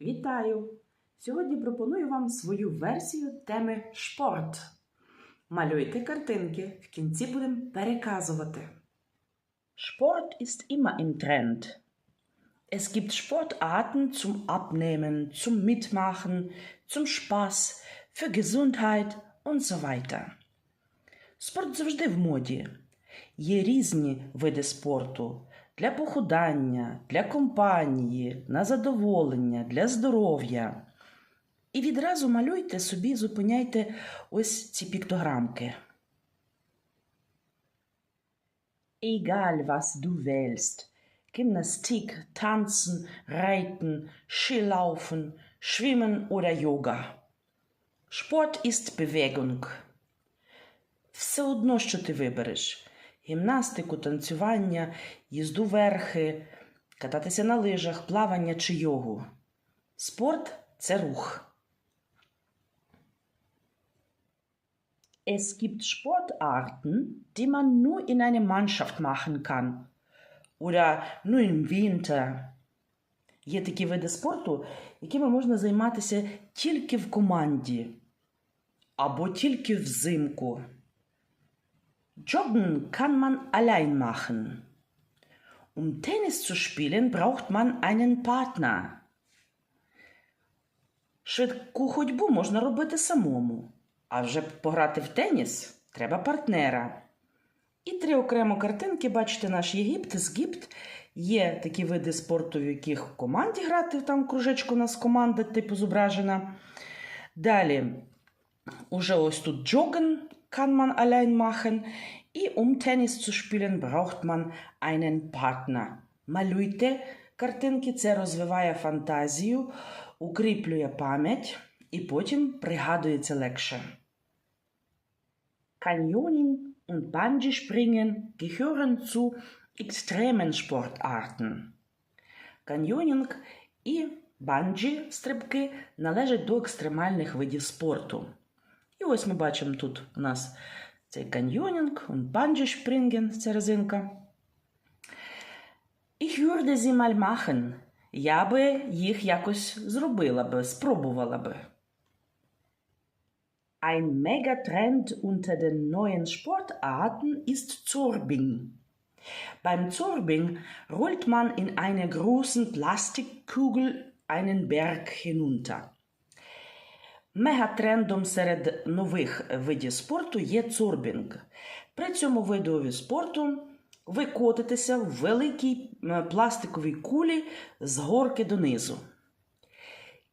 Вітаю! Сьогодні пропоную вам свою версію теми шпорт. Малюйте картинки, в кінці будемо переказувати. Sport ist immer im Trend. Es gibt Sportarten zum Abnehmen, zum Mitmachen, zum Spaß, für Gesundheit und so weiter. Спорт завжди в моді. Є різні види спорту для похудання, для компанії, на задоволення, для здоров'я. І відразу малюйте собі, зупиняйте ось ці піктограмки. Egal was du wählst. Gymnastik, Tanzen, Reiten, Skilaufen, Schwimmen oder Yoga. Sport ist Bewegung. Все одно, що ти вибереш: гімнастику, танцювання, їзду верхи, кататися на лижах, плавання чи йогу. Спорт це рух. Es gibt Sportarten, die man nur in einer Mannschaft machen kann. Oder nur im Winter. Є такі види спорту, якими можна займатися тільки в команді або тільки взимку. Joggen kann man allein machen. Um Tennis zu spielen, braucht man einen Partner. Швидку ходьбу можна робити самому, а вже пограти в теніс треба партнера. І три окремо картинки, бачите, наш Єгипт, Згіпт. Є такі види спорту, в яких в команді грати, там кружечко у нас команда, типу зображена. Далі, уже ось тут Joggen kann man allein machen. І um Tennis zu spielen, braucht man einen Partner. Малюйте картинки, це розвиває фантазію, укріплює пам'ять і потім пригадується легше. Canyoning und Bungee-Springen gehören zu extremen Sportarten. Каньйонінг і банджі стрибки належать до екстремальних видів спорту. І ось ми бачимо тут у нас цей каньйонінг, банджі-шпринген, ця резинка. Ich würde sie mal machen. Я би їх якось зробила би, спробувала би. Ein Megatrend unter den neuen Sportarten ist Zorbing. Beim Zorbing rollt man in einer großen Plastikkugel einen Berg hinunter. Мегатрендом серед нових видів спорту є цорбінг. При цьому видові спорту ви котитеся в великій пластиковій кулі з горки донизу.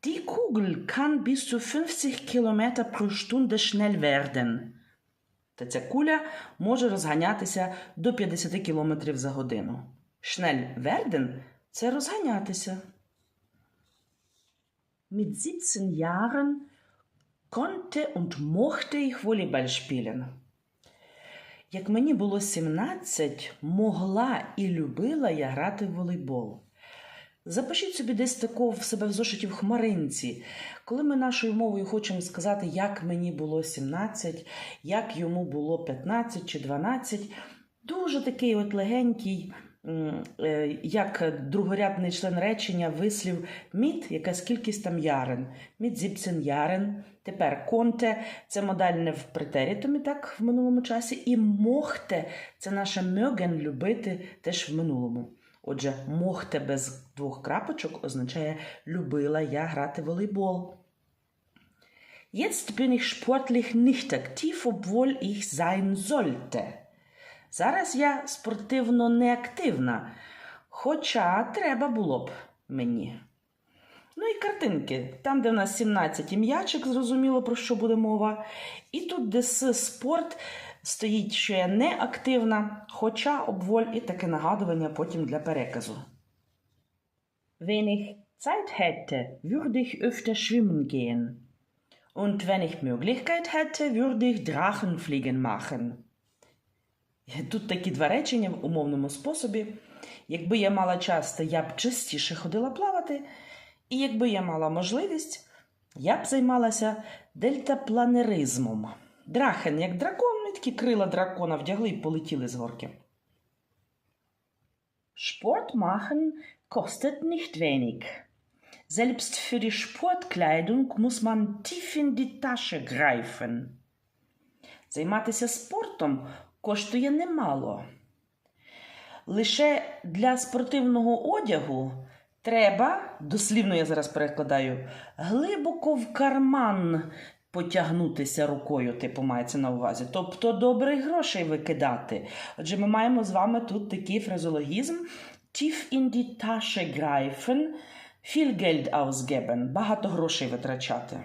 Die Kugel kann bis zu 50 km pro Stunde schnell. Та ця куля може розганятися до 50 км за годину. Schnell werden – це розганятися. Mit 17 Jahren konnte und mochte ich Volleyball spielen. Як мені було 17, могла і любила я грати в волейбол. Запишіть собі десь такого в себе в зошиті в хмаринці. Коли ми нашою мовою хочемо сказати, як мені було 17, як йому було 15 чи 12, дуже такий от легенький, е, як другорядний член речення, вислів міт, якась кількість там ярен. Міт зіпсен ярен. Тепер конте це модальне в претерітумі, так, в минулому часі. І мохте це наше мьоген любити теж в минулому. Отже, мохте без двох крапочок означає любила я грати в волейбол. Jetzt bin ich sportlich nicht aktiv, obwohl ich sein sollte. Зараз я спортивно неактивна, хоча треба було б мені. Ну і картинки. Там, де в нас 17 і м'ячик, зрозуміло, про що буде мова. І тут, де спорт, стоїть, що я не активна, хоча обволь і таке нагадування потім для переказу. Wenn ich Zeit hätte, würde ich öfter schwimmen gehen. Und wenn ich Möglichkeit hätte, würde ich Drachenfliegen machen. Тут такі два речення в умовному способі. Якби я мала час, то я б частіше ходила плавати, і якби я мала можливість, я б займалася дельтапланеризмом. Драхен, як дракон, ми крила дракона вдягли і полетіли з горки. Sport machen kostet nicht wenig. Selbst für die Sportkleidung muss man tief in die Tasche greifen. Займатися спортом коштує немало. Лише для спортивного одягу треба, дослівно я зараз перекладаю, глибоко в карман потягнутися рукою, типу мається на увазі. Тобто добрих грошей викидати. Отже, ми маємо з вами тут такий фразологізм tief in die Tasche greifen, viel Geld ausgeben, багато грошей витрачати.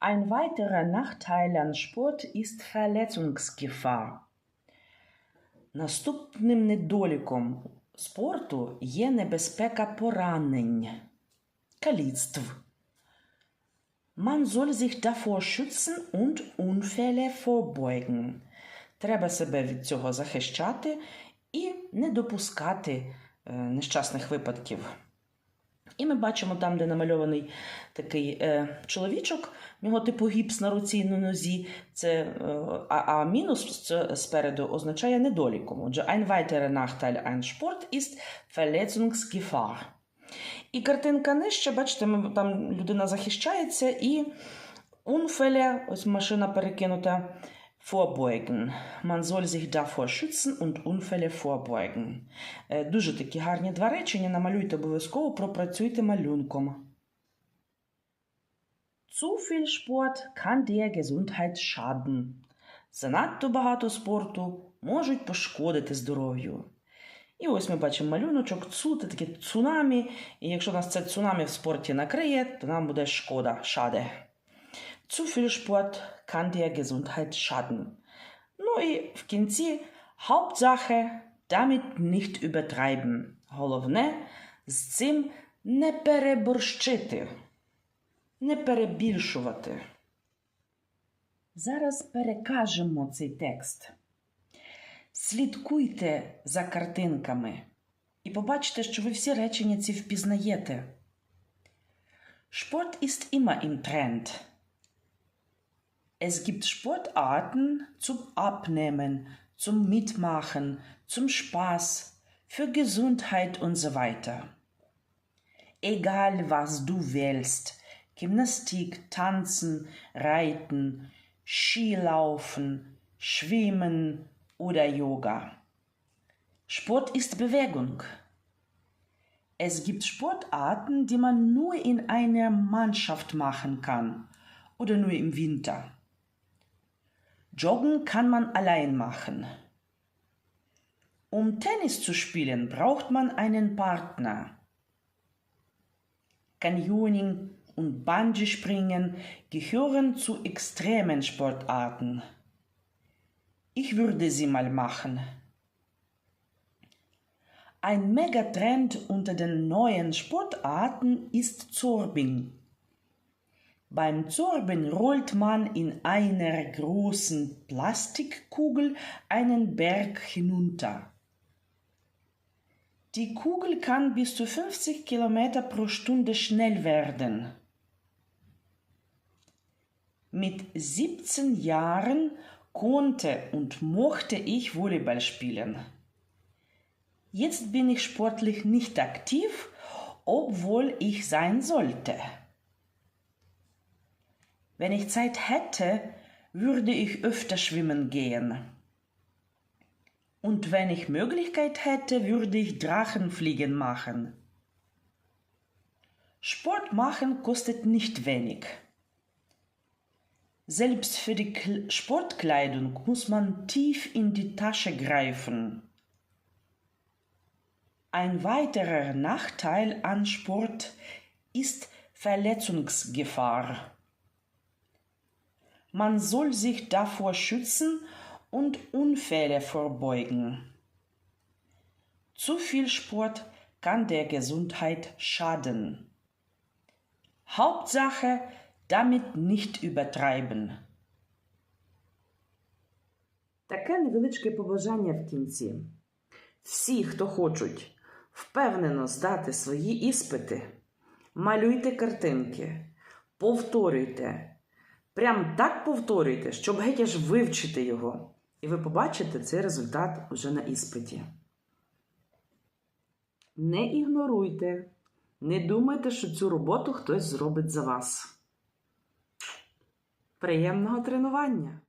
Ein weiterer Nachteil an Sport ist Verletzungsgefahr. Наступним недоліком спорту є небезпека поранень, каліцтв. Man soll sich davor schützen und Unfälle vorbeugen. Треба себе від цього захищати і не допускати е, нещасних випадків. І ми бачимо там, де намальований такий е, чоловічок, в нього типу гіпс на руці і на нозі, це, е, а, а мінус спереду означає недоліком. Отже, ein weiterer Nachteil an Sport ist Verletzungsgefahr. І картинка нижче, бачите, ми, там людина захищається, і Unfälle, ось машина перекинута, vorbeugen. Man soll sich davor schützen und Unfälle vorbeugen. Е, Дуже такі гарні два речення. Намалюйте обов'язково, пропрацюйте малюнком. Zu viel Sport kann der Gesundheit schaden. Занадто багато спорту можуть пошкодити здоров'ю. І ось ми бачимо малюночок, цу, це таке цунамі. І якщо нас це цунамі в спорті накриє, то нам буде шкода, шаде. Zu viel Sport kann der Gesundheit schaden. Ну і в кінці Hauptsache damit nicht übertreiben. Головне з цим не переборщити, не перебільшувати. Зараз перекажемо цей текст. Слідкуйте за картинками і побачите, що ви всі речення ці впізнаєте. Sport ist immer im Trend. Es gibt Sportarten zum Abnehmen, zum Mitmachen, zum Spaß, für Gesundheit und so weiter. Egal was du wählst, Gymnastik, Tanzen, Reiten, Skilaufen, Schwimmen oder Yoga. Sport ist Bewegung. Es gibt Sportarten, die man nur in einer Mannschaft machen kann oder nur im Winter. Joggen kann man allein machen. Um Tennis zu spielen, braucht man einen Partner. Canyoning und Bungee-Springen gehören zu extremen Sportarten. Ich würde sie mal machen. Ein Megatrend unter den neuen Sportarten ist Zorbing. Beim Zorben rollt man in einer großen Plastikkugel einen Berg hinunter. Die Kugel kann bis zu 50 km pro Stunde schnell werden. Mit 17 Jahren konnte und mochte ich Volleyball spielen. Jetzt bin ich sportlich nicht aktiv, obwohl ich sein sollte. Wenn ich Zeit hätte, würde ich öfter schwimmen gehen. Und wenn ich Möglichkeit hätte, würde ich Drachenfliegen machen. Sport machen kostet nicht wenig. Selbst für die Kl- Sportkleidung muss man tief in die Tasche greifen. Ein weiterer Nachteil an Sport ist Verletzungsgefahr. Man soll sich davor schützen und Unfälle vorbeugen. Zu viel Sport kann der Gesundheit schaden. Hauptsache, damit nicht übertreiben. Таке невеличке побажання в кінці. Всі, хто хочуть впевнено здати свої іспити, малюйте картинки, повторюйте. Прям так повторюйте, щоб геть аж вивчити його. І ви побачите цей результат уже на іспиті. Не ігноруйте. Не думайте, що цю роботу хтось зробить за вас. Приємного тренування!